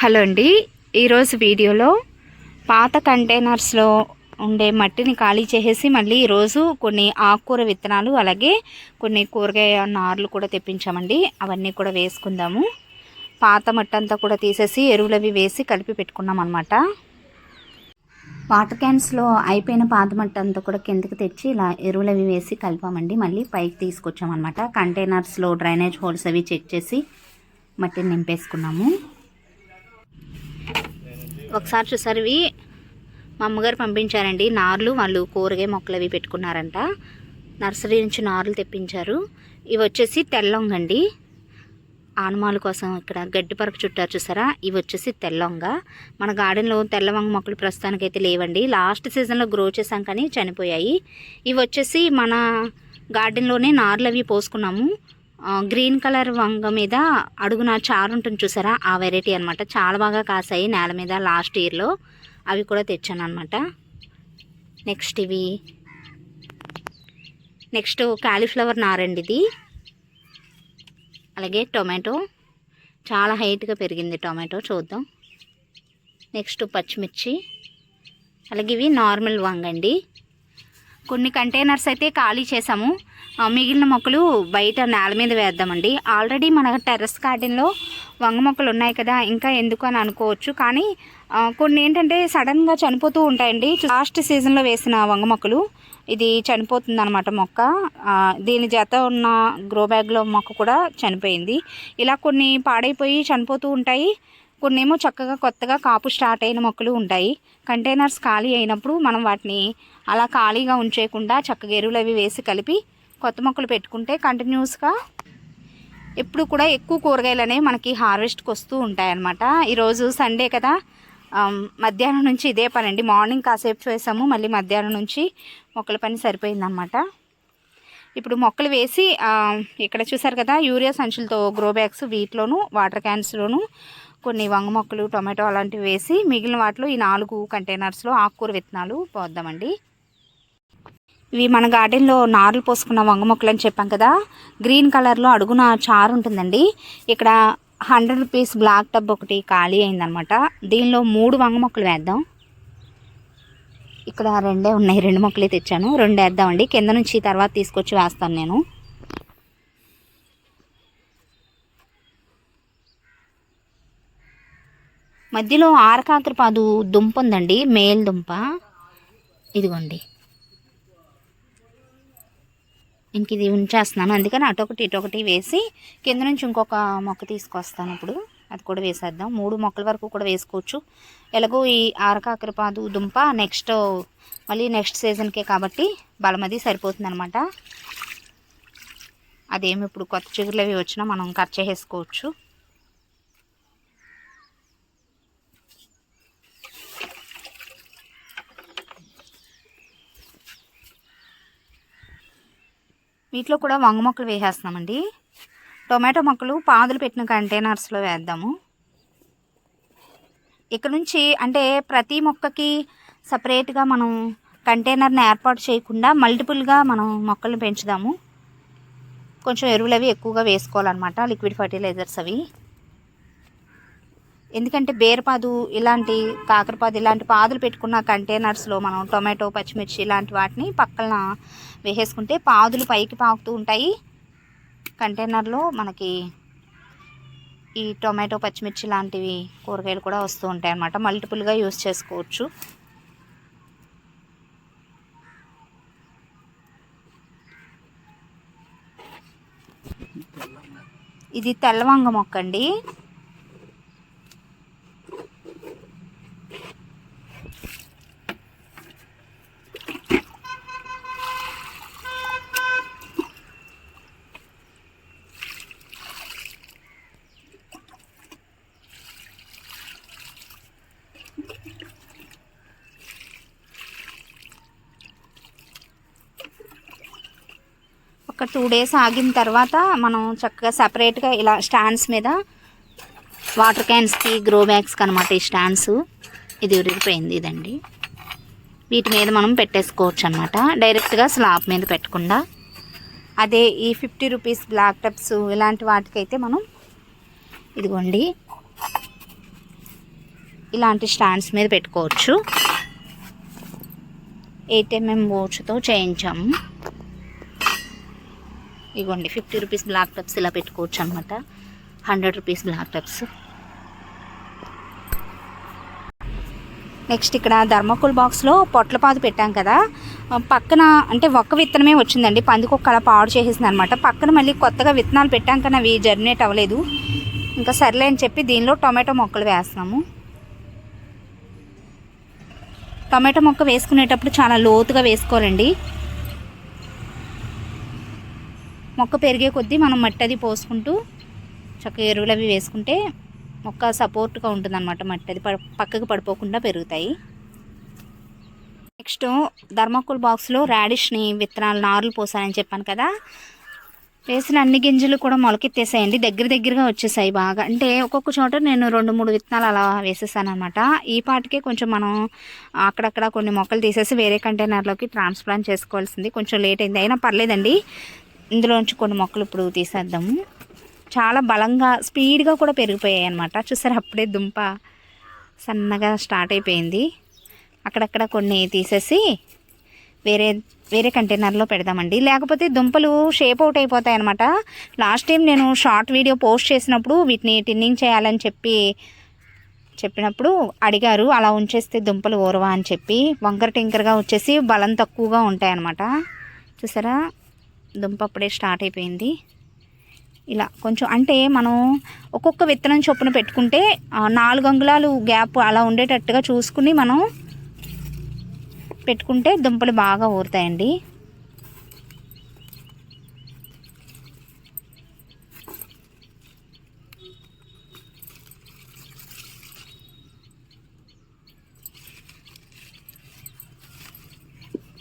Hello అండి. ఈరోజు వీడియోలో పాత కంటైనర్స్లో ఉండే మట్టిని ఖాళీ చేసేసి మళ్ళీ ఈరోజు కొన్ని ఆకుకూర విత్తనాలు అలాగే కొన్ని కూరగాయ నార్లు కూడా తెప్పించామండి. అవన్నీ కూడా వేసుకుందాము. పాత మట్టి అంతా కూడా తీసేసి ఎరువులవి వేసి కలిపి పెట్టుకున్నాం అనమాట వాటర్ క్యాన్స్లో అయిపోయిన పాత మట్టి అంతా కూడా కిందకి తెచ్చి ఇలా ఎరువులవి వేసి కలిపామండి. మళ్ళీ పైకి తీసుకొచ్చామన్నమాట. కంటైనర్స్లో డ్రైనేజ్ హోల్స్ అవి చెక్ చేసి మట్టిని నింపేసుకున్నాము. ఒకసారి చూసారు ఇవి మా అమ్మగారు పంపించారండి. నార్లు వాళ్ళు కూరగాయ మొక్కలు అవి పెట్టుకున్నారంట. నర్సరీ నుంచి నార్లు తెప్పించారు. ఇవి వచ్చేసి తెల్లొంగండి. ఆనుమాల కోసం ఇక్కడ గడ్డి పరకు చుట్టారు చూసారా? ఇవి వచ్చేసి తెల్లొంగ. మన గార్డెన్లో తెల్లవంగ మొక్కలు ప్రస్తుతానికైతే లేవండి. లాస్ట్ సీజన్లో గ్రో చేసాం కానీ చనిపోయాయి. ఇవి వచ్చేసి మన గార్డెన్లోనే నార్లు అవి పోసుకున్నాము. గ్రీన్ కలర్ వంగ మీద అడుగున చారు ఉంటుంది చూసారా? ఆ వెరైటీ అనమాట చాలా బాగా కాసాయి నేల మీద లాస్ట్ ఇయర్లో అవి కూడా తెచ్చాను అనమాట నెక్స్ట్ ఇవి. నెక్స్ట్ కాలీఫ్లవర్ నారండి ఇది. అలాగే టొమాటో. చాలా హైట్గా పెరిగింది టొమాటో చూద్దాం. నెక్స్ట్ పచ్చిమిర్చి. అలాగే ఇవి నార్మల్ వంగండి కొన్ని కంటైనర్స్ అయితే ఖాళీ చేసాము. మిగిలిన మొక్కలు బయట నేల మీద వేద్దామండి. ఆల్రెడీ మన టెర్రస్ గార్డెన్లో వంగ మొక్కలు ఉన్నాయి కదా ఇంకా ఎందుకు అని అనుకోవచ్చు. కానీ కొన్ని ఏంటంటే సడన్గా చనిపోతూ ఉంటాయండి. లాస్ట్ సీజన్లో వేసిన వంగ మొక్కలు ఇది చనిపోతుంది అనమాట మొక్క దీని జత ఉన్న గ్రో బ్యాగ్లో మొక్క కూడా చనిపోయింది. ఇలా కొన్ని పాడైపోయి చనిపోతూ ఉంటాయి. కొన్ని ఏమో చక్కగా కొత్తగా కాపు స్టార్ట్ అయిన మొక్కలు ఉంటాయి. కంటైనర్స్ ఖాళీ అయినప్పుడు మనం వాటిని అలా ఖాళీగా ఉంచేయకుండా చక్కగా ఎరువులు అవి వేసి కలిపి కొత్త మొక్కలు పెట్టుకుంటే కంటిన్యూస్గా ఎప్పుడు కూడా ఎక్కువ కూరగాయలు అనేవి మనకి హార్వెస్ట్కి వస్తూ ఉంటాయి అన్నమాట ఈరోజు సండే కదా. మధ్యాహ్నం నుంచి ఇదే పని అండి మార్నింగ్ కాసేపు చేసాము మళ్ళీ మధ్యాహ్నం నుంచి మొక్కల పని సరిపోయిందన్నమాట. ఇప్పుడు మొక్కలు వేసి ఇక్కడ చూసారు కదా యూరియా సంచులతో గ్రో బ్యాగ్స్ వీటిలోను వాటర్ క్యాన్స్లోను కొన్ని వంగ మొక్కలు టొమాటో అలాంటివి వేసి మిగిలిన వాటిలో ఈ నాలుగు కంటైనర్స్లో ఆకుకూర విత్తనాలు పోద్దామండి. ఇవి మన గార్డెన్లో నారులు పోసుకున్న వంగ మొక్కలు అని చెప్పాం కదా గ్రీన్ కలర్లో అడుగున చారు ఉంటుందండి. ఇక్కడ హండ్రెడ్ రూపీస్ బ్లాక్ టబ్ ఒకటి ఖాళీ అయిందనమాట. దీనిలో మూడు వంగ మొక్కలు వేద్దాం. ఇక్కడ రెండే ఉన్నాయి రెండు మొక్కలే తెచ్చాను. రెండు వేద్దామండి. కింద నుంచి తర్వాత తీసుకొచ్చి వేస్తాను నేను. మధ్యలో ఆరకాకరపాదు దుంప ఉందండి మేల్ దుంప. ఇదిగోండి. ఇంక ఇది ఉంచేస్తున్నాను. అందుకని అటొకటి ఇటొకటి వేసి కింద నుంచి ఇంకొక మొక్క తీసుకొస్తాను ఇప్పుడు. అది కూడా వేసేద్దాం. మూడు మొక్కల వరకు కూడా వేసుకోవచ్చు. ఎలాగో ఈ ఆరకాకరపాదు దుంప నెక్స్ట్ మళ్ళీ నెక్స్ట్ సీజన్కే కాబట్టి బలమది సరిపోతుంది అనమాట అదేమి ఇప్పుడు కొత్త చిగురులు అవి వచ్చినా మనం కట్ చేసేసుకోవచ్చు. వీటిలో కూడా వంగ మొక్కలు వేసేస్తున్నామండి. టొమాటో మొక్కలు పాదులు పెట్టిన కంటైనర్స్లో వేద్దాము. ఇక్కడ నుంచి అంటే ప్రతి మొక్కకి సపరేట్గా మనం కంటైనర్ని ఏర్పాటు చేయకుండా మల్టిపుల్గా మనం మొక్కల్ని పెంచుదాము. కొంచెం ఎరువులు అవి ఎక్కువగా వేసుకోవాలన్నమాట లిక్విడ్ ఫర్టిలైజర్స్ అవి. ఎందుకంటే బేరపాదు ఇలాంటి కాకరపాదు ఇలాంటి పాదులు పెట్టుకున్న కంటైనర్స్లో మనం టొమాటో పచ్చిమిర్చి ఇలాంటి వాటిని పక్కన వేసేసుకుంటే పాదులు పైకి పాకుతూ ఉంటాయి. కంటైనర్లో మనకి ఈ టొమాటో పచ్చిమిర్చి లాంటివి కూరగాయలు కూడా వస్తూ ఉంటాయి అన్నమాట. మల్టిపుల్గా యూస్ చేసుకోవచ్చు. ఇది తెల్లవంగ మొక్క అండి ఒక టూ డేస్ ఆగిన తర్వాత మనం చక్కగా సపరేట్గా ఇలా స్టాండ్స్ మీద వాటర్ క్యాన్స్కి గ్రో బ్యాగ్స్కి అనమాట ఈ స్టాండ్స్. ఇది ఉరిగిపోయింది ఇదండి. వీటి మీద మనం పెట్టేసుకోవచ్చు అనమాట డైరెక్ట్గా స్లాబ్ మీద పెట్టకుండా. అదే ఈ ఫిఫ్టీ రూపీస్ బ్లాక్ టప్స్ ఇలాంటి వాటికైతే మనం ఇదిగోండి. ఇలాంటి స్టాండ్స్ మీద పెట్టుకోవచ్చు. ఎయిట్ ఎంఎం బోర్డ్స్తో చేయించాము. ఇగోండి ఫిఫ్టీ రూపీస్ బ్లాక్ టప్స్ ఇలా పెట్టుకోవచ్చు అనమాట hundred rupees black tubs next ఇక్కడ ధర్మకోల్ బాక్స్లో పొట్లపాదు పెట్టాం కదా. పక్కన అంటే ఒక్క విత్తనమే వచ్చిందండి. పందికొక్క అలా పాడు చేసేసింది అనమాట పక్కన మళ్ళీ కొత్తగా విత్తనాలు పెట్టాం కానీ అవి జర్నేట్ అవ్వలేదు. ఇంకా సర్లే అని చెప్పి దీనిలో టొమాటో మొక్కలు వేస్తున్నాము. టొమాటో మొక్క వేసుకునేటప్పుడు చాలా లోతుగా వేసుకోవాలండి. మొక్క పెరిగే కొద్దీ మనం మట్టి అది పోసుకుంటూ చక్కగా ఎరువులు అవి వేసుకుంటే మొక్క సపోర్ట్గా ఉంటుందన్నమాట మట్టి అది పక్కకు పడిపోకుండా పెరుగుతాయి. నెక్స్ట్ ధర్మకోల్ బాక్స్లో రాడిష్ని విత్తనాలు నారులు పోసానని చెప్పాను కదా. వేసిన అన్ని గింజలు కూడా మొలకెత్తేసాయండి. దగ్గర దగ్గరగా వచ్చేసాయి బాగా. అంటే ఒక్కొక్క చోట నేను రెండు మూడు విత్తనాలు అలా వేసేసాను అనమాట ఈ పాటికే కొంచెం మనం అక్కడక్కడ కొన్ని మొక్కలు తీసేసి వేరే కంటైనర్లోకి ట్రాన్స్ప్లాంట్ చేసుకోవాల్సింది. కొంచెం లేట్ అయింది. అయినా పర్లేదండి. ఇందులోంచి కొన్ని మొక్కలు ఇప్పుడు తీసేద్దాము. చాలా బలంగా స్పీడ్గా కూడా పెరిగిపోయాయి అనమాట చూసారు అప్పుడే దుంప సన్నగా స్టార్ట్ అయిపోయింది. అక్కడక్కడ కొన్ని తీసేసి వేరే వేరే కంటైనర్లో పెడదామండి. లేకపోతే దుంపలు షేప్ అవుట్ అయిపోతాయి అనమాట లాస్ట్ టైం నేను షార్ట్ వీడియో పోస్ట్ చేసినప్పుడు వీటిని టిన్నింగ్ చేయాలని చెప్పి చెప్పినప్పుడు అడిగారు. అలా ఉంచేస్తే దుంపలు ఓరవా అని చెప్పి వంకర టింకరగా వచ్చేసి బలం తక్కువగా ఉంటాయన్నమాట. చూసారా దుంప అప్పుడే స్టార్ట్ అయిపోయింది. ఇలా కొంచెం అంటే మనం ఒక్కొక్క విత్తనం చొప్పున పెట్టుకుంటే నాలుగు అంగుళాలు గ్యాప్ అలా ఉండేటట్టుగా చూసుకుని మనం పెట్టుకుంటే దుంపలు బాగా ఊరుతాయండి.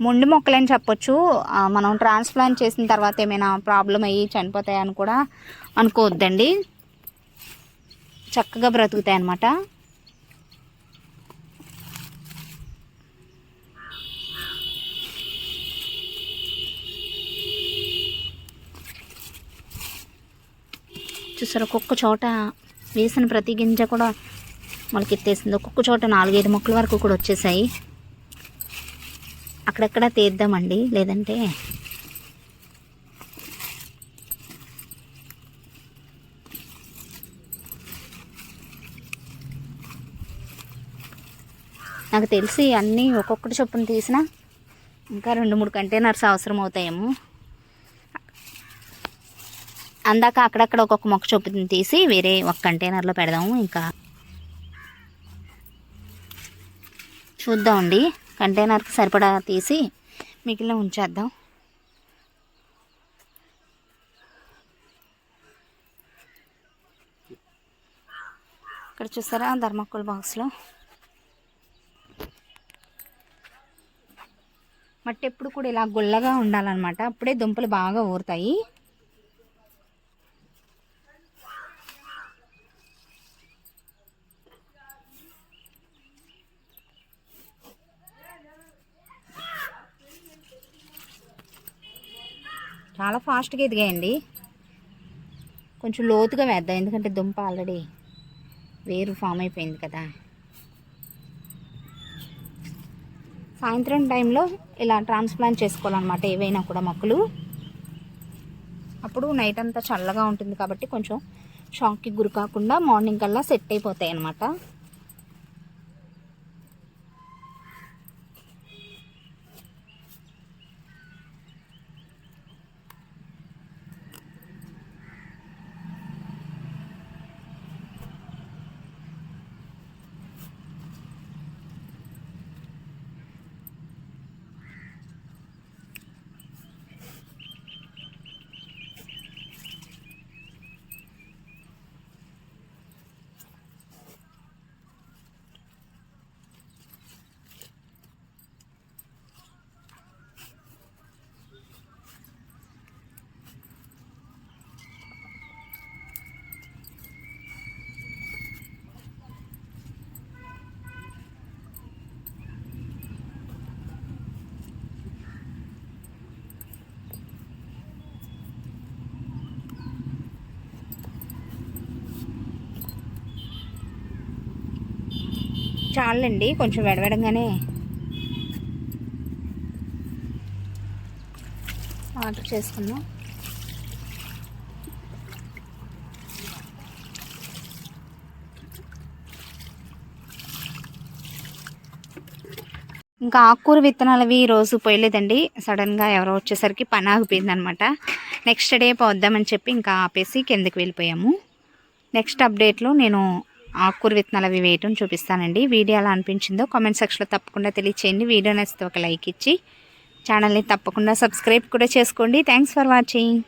మొండి మొక్కలని చెప్పొచ్చు. మనం ట్రాన్స్ప్లాంట్ చేసిన తర్వాత ఏమైనా ప్రాబ్లం అయ్యి చనిపోతాయని కూడా అనుకోవద్దండి. చక్కగా బ్రతుకుతాయి అన్నమాట. చూసారు ఒక్కొక్క చోట వేసిన ప్రతి గింజ కూడా మొలకెత్తేసింది. ఒక్కొక్క చోట నాలుగైదు మొక్కల వరకు కూడా వచ్చేసాయి. అక్కడక్కడ తీద్దామండి లేదంటే నాకు తెలిసి అన్నీ ఒక్కొక్కటి చొప్పున తీసినా ఇంకా రెండు మూడు కంటైనర్స్ అవసరం అవుతాయేమో అందాక అక్కడక్కడ ఒక్కొక్క మొక్క చొప్పున తీసి వేరే ఒక కంటైనర్లో పెడదాము ఇంకా చూద్దామండి. కంటైనర్కి సరిపడా తీసి మిగిలిన ఉంచేద్దాం. ఇక్కడ చూసారా ధర్మకోల్ బాక్స్లో? మట్టి ఎప్పుడు కూడా ఇలా గుల్లగా ఉండాలన్నమాట. అప్పుడే దుంపలు బాగా ఊరుతాయి చాలా ఫాస్ట్గా ఎదిగాయండి కొంచెం లోతుగా వేద్దాం. ఎందుకంటే దుంప ఆల్రెడీ వేరు ఫామ్ అయిపోయింది కదా. సాయంత్రం టైంలో ఇలా ట్రాన్స్ప్లాంట్ చేసుకోవాలన్నమాట. ఏవైనా కూడా మొక్కలు. అప్పుడు నైట్ అంతా చల్లగా ఉంటుంది కాబట్టి కొంచెం షాక్కి గురి కాకుండా మార్నింగ్ కల్లా సెట్ అయిపోతాయి అన్నమాట చాలండి కొంచెం వెడవడంగానే. ఆర్డర్ చేసుకున్నాం ఇంకా ఆకుకూర విత్తనాలు అవి ఈరోజు రోజు పోయలేదండి. సడన్గా ఎవరో వచ్చేసరికి పని ఆగిపోయింది అనమాట నెక్స్ట్ డే పోద్దామని చెప్పి ఇంకా ఆపేసి కిందకి వెళ్ళిపోయాము. నెక్స్ట్ అప్డేట్లో నేను ఆకుకూర విత్తనాలు అవి వేయటం చూపిస్తానండి. వీడియో ఎలా అనిపించిందో కామెంట్ సెక్షన్లో తప్పకుండా తెలియచేయండి. వీడియో నచ్చితే ఒక లైక్ ఇచ్చి ఛానల్ని తప్పకుండా సబ్స్క్రైబ్ కూడా చేసుకోండి. Thanks for watching